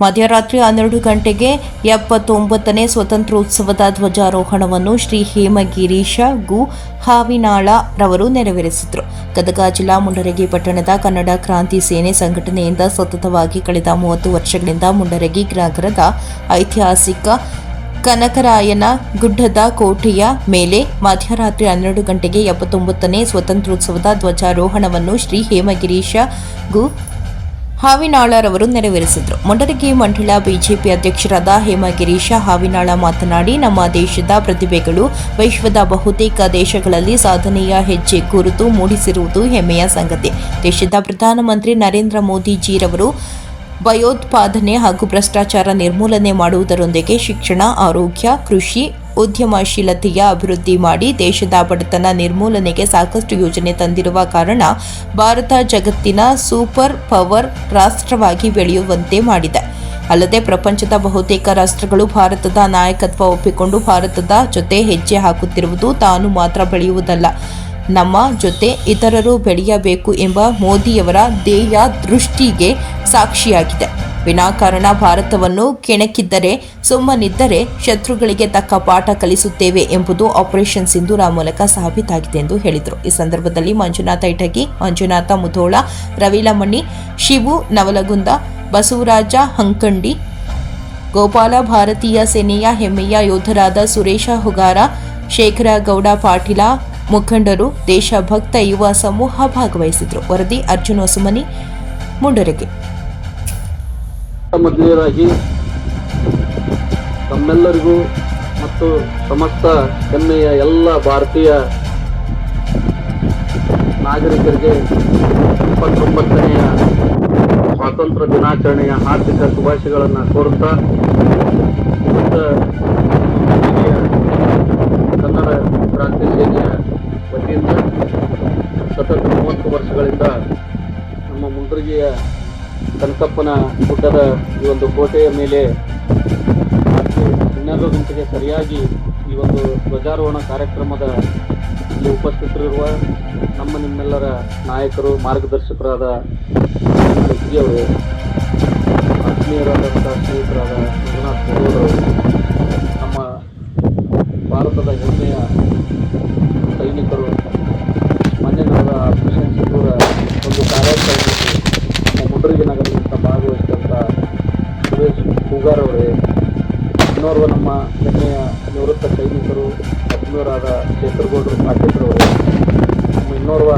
ಮಧ್ಯರಾತ್ರಿ ಹನ್ನೆರಡು ಗಂಟೆಗೆ ಎಪ್ಪತ್ತೊಂಬತ್ತನೇ ಸ್ವತಂತ್ರೋತ್ಸವದ ಧ್ವಜಾರೋಹಣವನ್ನು ಶ್ರೀ ಹೇಮಗಿರೀಶ ಗು ಹಾವಿನಾಳ ರವರು ನೆರವೇರಿಸಿದರು. ಗದಗ ಜಿಲ್ಲಾ ಮುಂಡರಗಿ ಪಟ್ಟಣದ ಕನ್ನಡ ಕ್ರಾಂತಿ ಸೇನೆ ಸಂಘಟನೆಯಿಂದ ಸತತವಾಗಿ ಕಳೆದ ಮೂವತ್ತು ವರ್ಷಗಳಿಂದ ಮುಂಡರಗಿ ನಗರದ ಐತಿಹಾಸಿಕ ಕನಕರಾಯನ ಗುಡ್ಡದ ಕೋಟೆಯ ಮೇಲೆ ಮಧ್ಯರಾತ್ರಿ ಹನ್ನೆರಡು ಗಂಟೆಗೆ ಎಪ್ಪತ್ತೊಂಬತ್ತನೇ ಸ್ವತಂತ್ರೋತ್ಸವದ ಧ್ವಜಾರೋಹಣವನ್ನು ಶ್ರೀ ಹೇಮಗಿರೀಶ ಗು ಹಾವಿನಾಳರವರು ನೆರವೇರಿಸಿದರು. ಮುಂಡರಗಿ ಮಂಡಳ ಬಿಜೆಪಿ ಅಧ್ಯಕ್ಷರಾದ ಹೇಮಗಿರೀಶ ಹಾವಿನಾಳ ಮಾತನಾಡಿ, ನಮ್ಮ ದೇಶದ ಪ್ರತಿಭೆಗಳು ವಿಶ್ವದ ಬಹುತೇಕ ದೇಶಗಳಲ್ಲಿ ಸಾಧನೆಯ ಹೆಜ್ಜೆ ಕುರಿತು ಮೂಡಿಸಿರುವುದು ಹೆಮ್ಮೆಯ ಸಂಗತಿ. ದೇಶದ ಪ್ರಧಾನಮಂತ್ರಿ ನರೇಂದ್ರ ಮೋದಿಜಿರವರು ಭಯೋತ್ಪಾದನೆ ಹಾಗೂ ಭ್ರಷ್ಟಾಚಾರ ನಿರ್ಮೂಲನೆ ಮಾಡುವುದರೊಂದಿಗೆ ಶಿಕ್ಷಣ, ಆರೋಗ್ಯ, ಕೃಷಿ ಉದ್ಯಮಶೀಲತೆಯ ಅಭಿವೃದ್ಧಿ ಮಾಡಿ ದೇಶದ ಬಡತನ ನಿರ್ಮೂಲನೆಗೆ ಸಾಕಷ್ಟು ಯೋಜನೆ ತಂದಿರುವ ಕಾರಣ ಭಾರತ ಜಗತ್ತಿನ ಸೂಪರ್ ಪವರ್ ರಾಷ್ಟ್ರವಾಗಿ ಬೆಳೆಯುವಂತೆ ಮಾಡಿದೆ. ಅಲ್ಲದೆ ಪ್ರಪಂಚದ ಬಹುತೇಕ ರಾಷ್ಟ್ರಗಳು ಭಾರತದ ನಾಯಕತ್ವ ಒಪ್ಪಿಕೊಂಡು ಭಾರತದ ಜೊತೆ ಹೆಜ್ಜೆ ಹಾಕುತ್ತಿರುವುದು ತಾನು ಮಾತ್ರ ಬೆಳೆಯುವುದಲ್ಲ. ನಮ್ಮ ಜೊತೆ ಇತರರು ಬೆಳೆಯಬೇಕು ಎಂಬ ಮೋದಿಯವರ ಧ್ಯೇಯ ದೃಷ್ಟಿಗೆ ಸಾಕ್ಷಿಯಾಗಿದೆ. ವಿನಾಕಾರಣ ಭಾರತವನ್ನು ಕೆಣಕಿದ್ದರೆ, ಸುಮ್ಮನಿದ್ದರೆ ಶತ್ರುಗಳಿಗೆ ತಕ್ಕ ಪಾಠ ಕಲಿಸುತ್ತೇವೆ ಎಂಬುದು ಆಪರೇಷನ್ ಸಿಂಧೂರ ಮೂಲಕ ಸಾಬೀತಾಗಿದೆ ಎಂದು ಹೇಳಿದರು. ಈ ಸಂದರ್ಭದಲ್ಲಿ ಮಂಜುನಾಥ ಇಟಗಿ, ಮಂಜುನಾಥ ಮುಧೋಳ, ರವಿಲಮಣಿ, ಶಿವು, ನವಲಗುಂದ, ಬಸವರಾಜ ಹಂಕಂಡಿ, ಗೋಪಾಲ ಭಾರತೀಯ ಸೇನೆಯ ಹೆಮ್ಮೆಯ ಯೋಧರಾದ ಸುರೇಶ ಹುಗಾರ ಶೇಖರ ಗೌಡ ಪಾಟೀಲ, ಮುಖಂಡರು, ದೇಶಭಕ್ತ ಯುವ ಸಮೂಹ ಭಾಗವಹಿಸಿದರು ವರದಿ ಅರ್ಜುನ್ ಹೊಸುಮನಿ, ಮುಂಡರಗಿ. ಮಧ್ಯರಾಗಿ ತಮ್ಮೆಲ್ಲರಿಗೂ ಮತ್ತು ಸಮಸ್ತ ಹೆಮ್ಮೆಯ ಎಲ್ಲ ಭಾರತೀಯ ನಾಗರಿಕರಿಗೆ ಇಪ್ಪತ್ತೊಂಬತ್ತನೆಯ ಸ್ವಾತಂತ್ರ್ಯ ದಿನಾಚರಣೆಯ ಹಾರ್ದಿಕ ಶುಭಾಶಯಗಳನ್ನು ಕೋರುತ್ತಾ ಇಲ್ಲಿಯ ಕನ್ನಡ ಕ್ರಾಂತಿ ಸೇನೆಯ ವತಿಯಿಂದ ಸತತ ಮೂವತ್ತು ವರ್ಷಗಳಿಂದ ನಮ್ಮ ಮುಂಡ್ರಿಗೆಯ ಕನಕಪ್ಪನ ಗುಡ್ಡದ ಈ ಒಂದು ಕೋಟೆಯ ಮೇಲೆ ಹನ್ನೆರಡು ಗಂಟೆಗೆ ಸರಿಯಾಗಿ ಈ ಒಂದು ಧ್ವಜಾರೋಹಣ ಕಾರ್ಯಕ್ರಮದ ಉಪಸ್ಥಿತರಿರುವ ನಮ್ಮ ನಿಮ್ಮೆಲ್ಲರ ನಾಯಕರು, ಮಾರ್ಗದರ್ಶಕರಾದ ಅವರು ಆತ್ಮೀಯರಾದಂಥ ಸ್ನೇಹಿತರಾದ ಮಂಜುನಾಥ್ ಗೌಡರು ನಮ್ಮ ಭಾರತದ ಹೆಮ್ಮೆಯ ಸೈನಿಕರು ಮೊನ್ನೆ ನಡೆದ ಆಪರೇಷನ್ ಸಿಂಧೂರ ಒಂದು ಕಾರ್ಯಾಚರಣೆಯಲ್ಲಿ ನಮ್ಮ ಮುಂಡ್ರಿಗಿ ನಗರದಿಂದ ಭಾಗವಹಿಸಿದಂಥ ಸುರೇಶ್ ಹೂಗಾರ್ ಅವರೇ. ಇನ್ನೋರ್ವ ನಮ್ಮ ಹೆಮ್ಮೆಯ ನಿವೃತ್ತ ಸೈನಿಕರು ಆತ್ಮೀಯರಾದ ಶೇಖರಗೌಡರು ಪಾಟೀಲ್ರವರು. ನಮ್ಮ ಇನ್ನೋರ್ವ